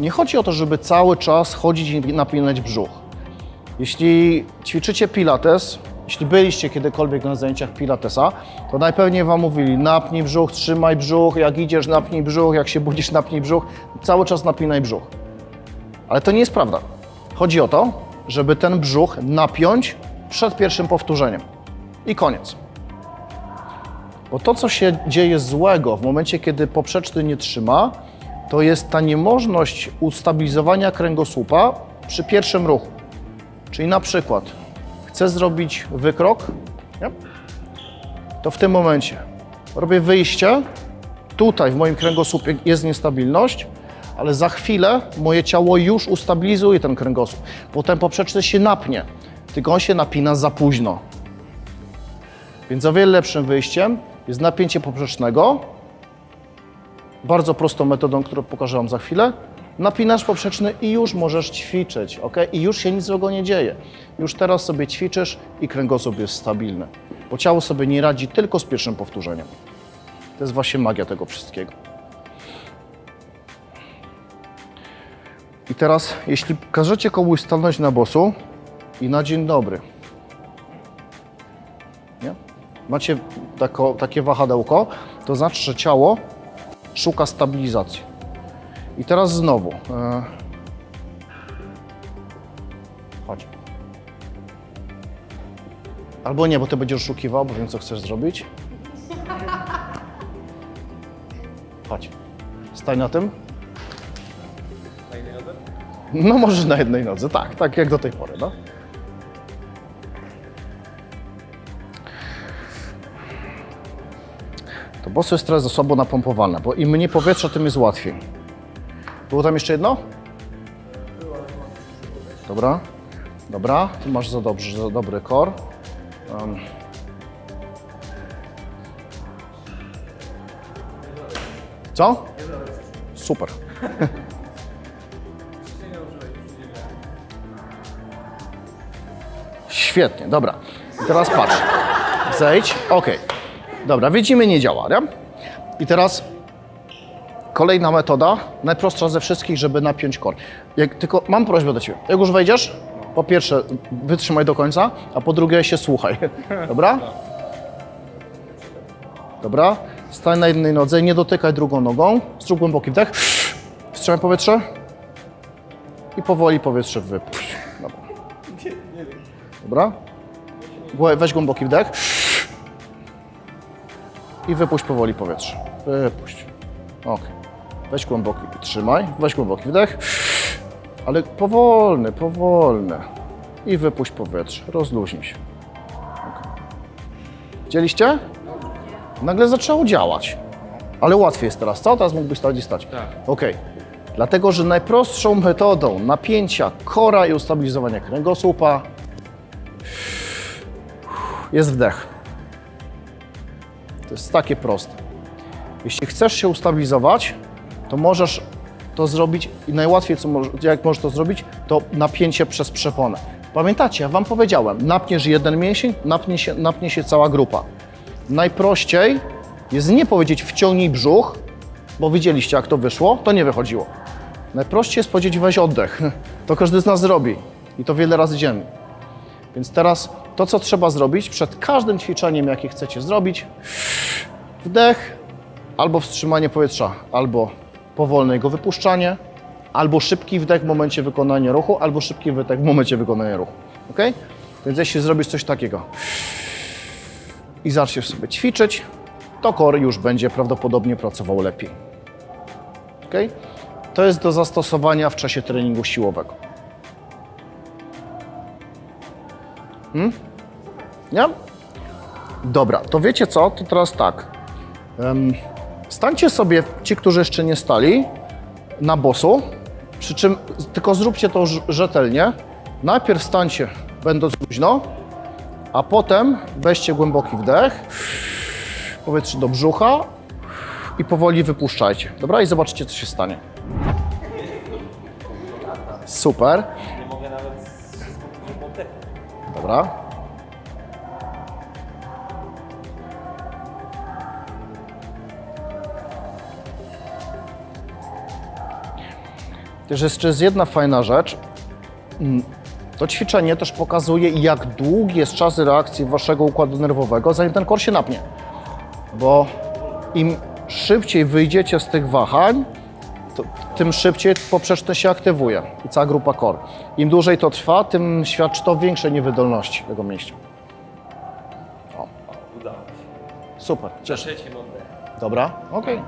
nie chodzi o to, żeby cały czas chodzić i napinać brzuch. Jeśli ćwiczycie pilates, jeśli byliście kiedykolwiek na zajęciach pilatesa, to najpewniej Wam mówili napnij brzuch, trzymaj brzuch, jak idziesz napnij brzuch, jak się budzisz napnij brzuch, cały czas napinaj brzuch. Ale to nie jest prawda. Chodzi o to, żeby ten brzuch napiąć przed pierwszym powtórzeniem. I koniec. Bo to, co się dzieje złego w momencie, kiedy poprzeczny nie trzyma, to jest ta niemożność ustabilizowania kręgosłupa przy pierwszym ruchu. Czyli na przykład chcę zrobić wykrok, nie? to w tym momencie robię wyjście, tutaj w moim kręgosłupie jest niestabilność, ale za chwilę moje ciało już ustabilizuje ten kręgosłup. Potem poprzeczny się napnie, tylko on się napina za późno. Więc o wiele lepszym wyjściem jest napięcie poprzecznego, bardzo prostą metodą, którą pokażę Wam za chwilę. Napinasz poprzeczny i już możesz ćwiczyć, ok? I już się nic złego nie dzieje. Już teraz sobie ćwiczysz i kręgosłup jest stabilny, bo ciało sobie nie radzi tylko z pierwszym powtórzeniem. To jest właśnie magia tego wszystkiego. I teraz, jeśli każecie komuś stanąć na bosu i na dzień dobry, nie? macie tako, takie wahadełko, to znaczy, że ciało szuka stabilizacji. I teraz znowu. E... Chodź. Albo nie, bo ty będziesz oszukiwał, bo wiem, co chcesz zrobić. Chodź. Stań na tym. No może na jednej nodze, tak, tak jak do tej pory, no. To boso jest teraz za słabo napompowane, bo im mniej powietrza, tym jest łatwiej. Było tam jeszcze jedno? Dobra, dobra, ty masz za, dobrze, za dobry kor. Um. Co? Super. Świetnie, dobra. Teraz patrz. Zejdź. Ok. Dobra, widzimy, nie działa, nie? I teraz kolejna metoda, najprostsza ze wszystkich, żeby napiąć kor. Jak, tylko mam prośbę do Ciebie. Jak już wejdziesz, po pierwsze wytrzymaj do końca, a po drugie się słuchaj. Dobra? Dobra. Stań na jednej nodze, nie dotykaj drugą nogą. Zrób głęboki wdech. Wstrzymaj powietrze. I powoli powietrze wypuść. Dobra. Dobra? Weź głęboki wdech. I wypuść powoli powietrze. Wypuść. Ok. Weź głęboki, trzymaj. Weź głęboki wdech. Ale powolny, powolny. I wypuść powietrze. Rozluźnij się. Ok. Widzieliście? Nagle zaczęło działać. Ale łatwiej jest teraz. Co? Teraz mógłbyś stać i stać. Tak. Ok. Dlatego, że najprostszą metodą napięcia kora i ustabilizowania kręgosłupa jest wdech. To jest takie proste. Jeśli chcesz się ustabilizować, to możesz to zrobić i najłatwiej, co jak możesz to zrobić, to napięcie przez przeponę. Pamiętacie, ja Wam powiedziałem, napniesz jeden mięsień, napnie się, napnie się cała grupa. Najprościej jest nie powiedzieć wciągnij brzuch, bo widzieliście jak to wyszło, to nie wychodziło. Najprościej jest powiedzieć weź oddech. To każdy z nas zrobi i to wiele razy dziennie. Więc teraz to, co trzeba zrobić przed każdym ćwiczeniem, jakie chcecie zrobić, wdech, albo wstrzymanie powietrza, albo powolne jego wypuszczanie, albo szybki wdech w momencie wykonania ruchu, albo szybki wydech w momencie wykonania ruchu. Ok? Więc jeśli zrobisz coś takiego i zaczniesz sobie ćwiczyć, to kor już będzie prawdopodobnie pracował lepiej. Ok? To jest do zastosowania w czasie treningu siłowego. Nie? Dobra, to wiecie co? To teraz tak. Stańcie sobie, ci, którzy jeszcze nie stali, na bosu, przy czym tylko zróbcie to rz- rzetelnie. Najpierw stańcie, będąc luźno, a potem weźcie głęboki wdech, powietrze do brzucha i powoli wypuszczajcie. Dobra? I zobaczcie, co się stanie. Super. Nie mogę nawet skupić oddechu. Dobra. Też jeszcze jest jedna fajna rzecz. Mm, To ćwiczenie też pokazuje, jak długi jest czas reakcji waszego układu nerwowego, zanim ten kor się napnie. Bo im szybciej wyjdziecie z tych wahań, to, tym szybciej poprzeczny się aktywuje i cała grupa core. Im dłużej to trwa, tym świadczy to o większej niewydolności tego mięśnia. Udało się. Super, cieszę. Dobra, okej.